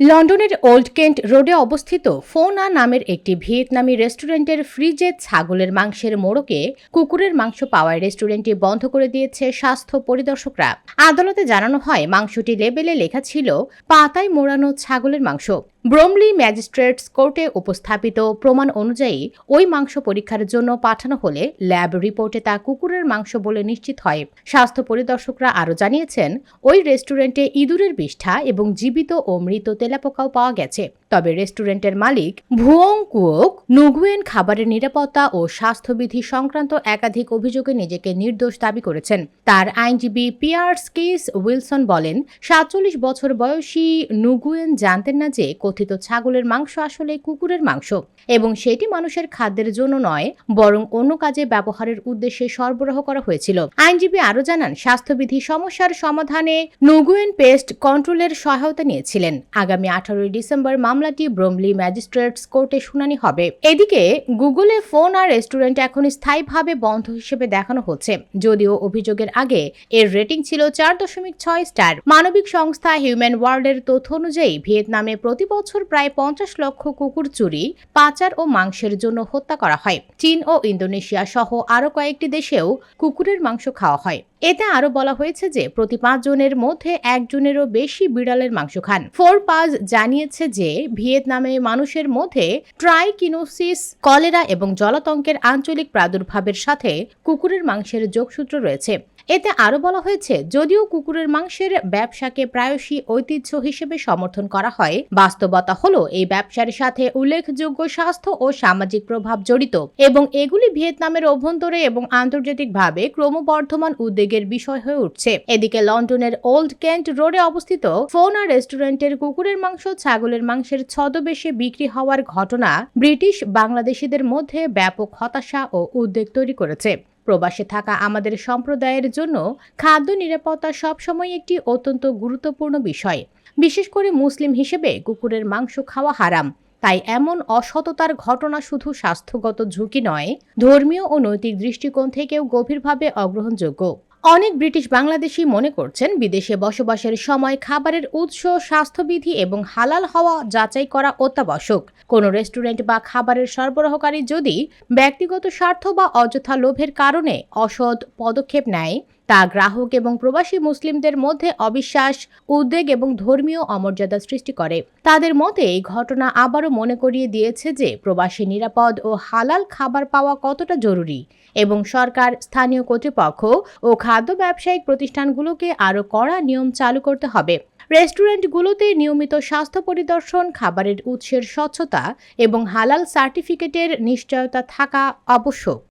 লন্ডনের old Kent রোডে অবস্থিত ফোনা নামের একটি ভিয়েতনামি রেস্টুরেন্টের ফ্রিজে ছাগলের মাংসের মোড়কে কুকুরের মাংস পাওয়ায় রেস্টুরেন্টটি বন্ধ করে দিয়েছে স্বাস্থ্য পরিদর্শকরা। আদালতে জানানো হয়, মাংসটি লেবেলে লেখা ছিল, পাতায় মোড়ানো ছাগলের মাংস। ব্রোমলি ম্যাজিস্ট্রেটস কোর্টে উপস্থাপিত প্রমাণ অনুযায়ী, ওই মাংস পরীক্ষার জন্য পাঠানো হলে ল্যাব রিপোর্টে তা কুকুরের মাংস বলে নিশ্চিত হয়। স্বাস্থ্য পরিদর্শকরা আরও জানিয়েছেন, ওই রেস্টুরেন্টে ইঁদুরের বিষ্ঠা এবং জীবিত ও মৃত তেলাপোকাও পাওয়া গেছে। তবে রেস্টুরেন্টের মালিক ভুয়ং কুওক নুগুয়েন খাবারের নিরাপত্তা ও স্বাস্থ্যবিধি সংক্রান্ত একাধিক অভিযোগে নিজেকে নির্দোষ দাবি করেছেন। তার আইনজীবী পিয়ার্স কেস উইলসন বলেন, সাতচল্লিশ বছর বয়সী নুগুয়েন জানতেন না যে কথিত ছাগলের মাংস আসলে কুকুরের মাংস এবং সেটি মানুষের খাদ্যের জন্য নয়, বরং অন্য কাজে ব্যবহারের উদ্দেশ্যে সরবরাহ করা হয়েছিল। আইনজীবী আরও জানান, স্বাস্থ্যবিধি সমস্যার সমাধানে নুগুয়েন পেস্ট কন্ট্রোলের সহায়তা নিয়েছিলেন। আগামী আঠারোই ডিসেম্বর মামলাটি ব্রোমলি ম্যাজিস্ট্রেটস কোর্টে শুনানি হবে। এদিকে গুগলে ফোন আর রেস্টুরেন্ট এখন স্থায়ীভাবে বন্ধ হিসেবে দেখানো হচ্ছে। যদিও অভিযোগের আগে এর রেটিং ছিল চার দশমিক ছয় স্টার। মানবিক সংস্থা হিউম্যান ওয়ার্ল্ডের তথ্য অনুযায়ী ভিয়েতনামে প্রতি বছর প্রায় পঞ্চাশ লক্ষ কুকুর চুরি, পাচার ও মাংসের জন্য হত্যা করা হয়। চীন ও ইন্দোনেশিয়া সহ আরও কয়েকটি দেশেও কুকুরের মাংস খাওয়া হয়। এতে আরও বলা হয়েছে যে প্রতি পাঁচজনের মধ্যে একজনেরও বেশি বিড়ালের মাংস খান। ফোর পাজ জানিয়েছে যে ভিয়েতনামে মানুষের মধ্যে ট্রাইকিনোসিস, কলেরা এবং জলাতঙ্কের আঞ্চলিক প্রাদুর্ভাবের সাথে কুকুরের মাংসের যোগসূত্র রয়েছে। এতে আরও বলা হয়েছে, যদিও কুকুরের মাংসের ব্যবসাকে প্রায়শই ঐতিহ্য হিসেবে সমর্থন করা হয়, বাস্তবতা হলো এই ব্যবসার সাথে উল্লেখযোগ্য স্বাস্থ্য ও সামাজিক প্রভাব জড়িত এবং এগুলি ভিয়েতনামের অভ্যন্তরে এবং আন্তর্জাতিকভাবে ক্রমবর্ধমান উদ্বেগের বিষয় হয়ে উঠছে। এদিকে লন্ডনের ওল্ড কেন্ট রোডে অবস্থিত ফোনা রেস্টুরেন্টের কুকুরের মাংস, ছাগলের মাংসের ছদবেশে বিক্রি হওয়ার ঘটনা ব্রিটিশ বাংলাদেশিদের মধ্যে ব্যাপক হতাশা ও উদ্বেগ তৈরি করেছে। প্রবাসে থাকা আমাদের সম্প্রদায়ের জন্য খাদ্য নিরাপত্তা সবসময় একটি অত্যন্ত গুরুত্বপূর্ণ বিষয়। বিশেষ করে মুসলিম হিসেবে কুকুরের মাংস খাওয়া হারাম। তাই এমন অসততার ঘটনা শুধু স্বাস্থ্যগত ঝুঁকি নয়, ধর্মীয় ও নৈতিক দৃষ্টিকোণ থেকেও গভীরভাবে অগ্রহণযোগ্য। অনেক ব্রিটিশ বাংলাদেশি মনে করছেন বিদেশে বসবাসের সময় খাবারের উৎস, স্বাস্থ্যবিধি এবং হালাল হওয়া যাচাই করা অত্যাবশ্যক। কোনো রেস্টুরেন্ট বা খাবারের সরবরাহকারী যদি ব্যক্তিগত স্বার্থ বা অযথা লোভের কারণে অসৎ পদক্ষেপ নেয় তা গ্রাহক এবং প্রবাসী মুসলিমদের মধ্যে অবিশ্বাস, উদ্বেগ এবং ধর্মীয় অমর্যাদা সৃষ্টি করে। তাদের মতে, এই ঘটনা আবারও মনে করিয়ে দিয়েছে যে প্রবাসী নিরাপদ ও হালাল খাবার পাওয়া কতটা জরুরি এবং সরকার, স্থানীয় কর্তৃপক্ষ ও খাদ্য ব্যবসায়িক প্রতিষ্ঠানগুলোকে আরও কড়া নিয়ম চালু করতে হবে। রেস্টুরেন্টগুলোতে নিয়মিত স্বাস্থ্য পরিদর্শন, খাবারের উৎসের স্বচ্ছতা এবং হালাল সার্টিফিকেটের নিশ্চয়তা থাকা আবশ্যক।